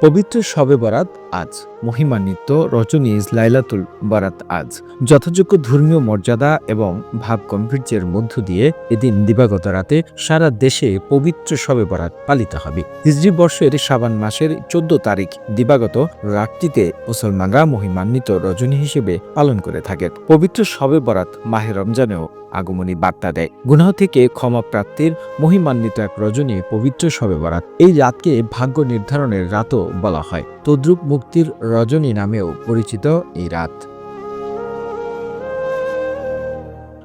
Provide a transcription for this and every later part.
পবিত্র শবে বরাত আজ। মহিমান্বিত রজনী ইজ লাইলাতুল বরাত আজ। যথাযোগ্য ধর্মীয় মর্যাদা এবং ভাব গাম্ভীর্যের মধ্য দিয়ে এদিন দিবাগত রাতে সারা দেশে পবিত্র শবে বরাত পালিত হবে। হিজরি বর্ষের সাবান মাসের চোদ্দ তারিখ দিবাগত রাতটিতে মুসলমানরা মহিমান্বিত রজনী হিসেবে পালন করে থাকেন। পবিত্র শবে বরাত মাহে রমজানেও আগমনী বার্তা দেয়। গুনাহ থেকে ক্ষমা প্রাপ্তির মহিমান্বিত এক রজনী পবিত্র শবে বরাত। এই রাতকে ভাগ্য নির্ধারণের রাতও বলা হয়। তদ্রুপ মুক্তির রজনী নামেও পরিচিত এই রাত।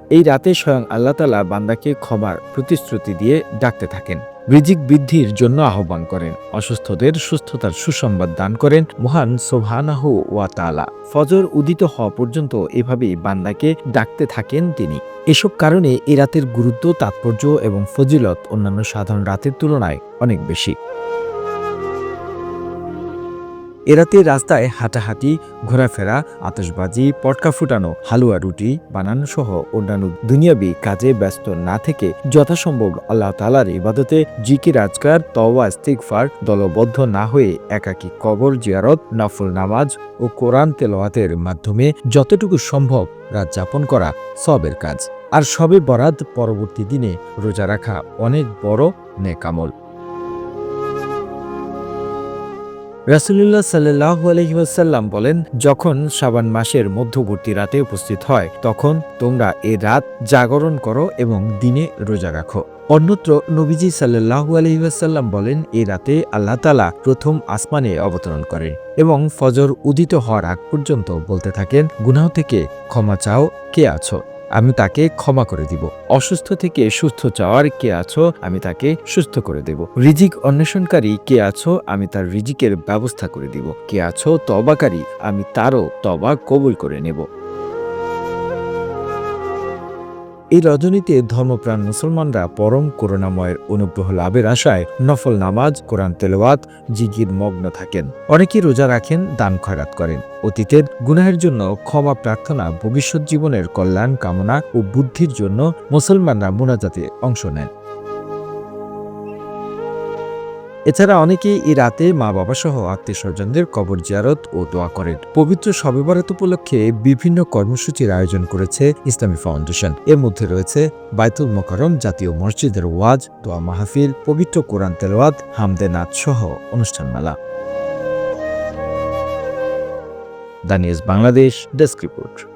এই রাতে স্বয়ং আল্লাহ তালা বান্দাকে ক্ষমার প্রতিশ্রুতি দিয়ে ডাকতে থাকেন। রিজিক বৃদ্ধির জন্য আহ্বান করেন। অসুস্থদের সুস্থতার সুসংবাদ দান করেন মহান সোভানাহু ওয়া তালা ফজর উদিত হওয়া পর্যন্ত এভাবেই বান্দাকে ডাকতে থাকেন তিনি। এসব কারণে এ রাতের গুরুত্ব, তাৎপর্য এবং ফজিলত অন্যান্য সাধারণ রাতের তুলনায় অনেক বেশি। এরাতে রাস্তায় হাঁটাহাঁটি, ঘোরাফেরা, আতশবাজি, পটকা ফুটানো, হালুয়া রুটি বানানো সহ অন্যান্য দুনিয়াবি কাজে ব্যস্ত না থেকে যথাসম্ভব আল্লাহ তালার ইবাদতে জিকির রাজকার তওয়া ইস্তিগফার দলবদ্ধ না হয়ে একাকী কবর জিয়ারত, নফল নামাজ ও কোরআন তেলাওয়াতের মাধ্যমে যতটুকু সম্ভব রাত যাপন করা সবের কাজ। আর সবে বরাত পরবর্তী দিনে রোজা রাখা অনেক বড় নেকামল রাসুলুল্লাহ সাল্লাহ আলহিহাসাল্লাম বলেন, যখন সাবান মাসের মধ্যবর্তী রাতে উপস্থিত হয়, তখন তোমরা এ রাত জাগরণ করো এবং দিনে রোজা রাখো। অন্যত্র নবীজি সাল্লাহু আলহিহাসাল্লাম বলেন, এ রাতে আল্লাহ তালা প্রথম আসমানে অবতরণ করেন এবং ফজর উদিত হওয়ার আগ পর্যন্ত বলতে থাকেন, গুনাহ থেকে ক্ষমা চাও, কে আছো? আমি তাকে ক্ষমা করে দিব। অসুস্থ থেকে সুস্থ চাওয়ার কে আছো, আমি তাকে সুস্থ করে দেব। রিজিক অন্বেষণকারী কে আছো, আমি তার রিজিকের ব্যবস্থা করে দিব। কে আছো, তবাকারী, আমি তারও তবা কবুল করে নেব। এই রজনীতে ধর্মপ্রাণ মুসলমানরা পরম করুণাময়ের অনুগ্রহ লাভের আশায় নফল নামাজ, কোরআন তেলাওয়াত জিগির মগ্ন থাকেন। অনেকে রোজা রাখেন, দান খয়রাত করেন। অতীতের গুনাহের জন্য ক্ষমা প্রার্থনা, ভবিষ্যৎ জীবনের কল্যাণ কামনা ও বুদ্ধির জন্য মুসলমানরা মোনাজাতে অংশ নেন। এছাড়া অনেকেই এই রাতে মা বাবা সহ আত্মীয় স্বজনদের কবর জিয়ারত ও দোয়া করেন। পবিত্র শবে বরাত উপলক্ষে বিভিন্ন কর্মসূচির আয়োজন করেছে ইসলামী ফাউন্ডেশন। এর মধ্যে রয়েছে বাইতুল মোকারম জাতীয় মসজিদের ওয়াজ, দোয়া মাহফিল, পবিত্র কোরআন তেলাওয়াত, হামদে নাচ সহ অনুষ্ঠান মেলা। দানিয়াস বাংলাদেশ, ডেস্ক রিপোর্ট।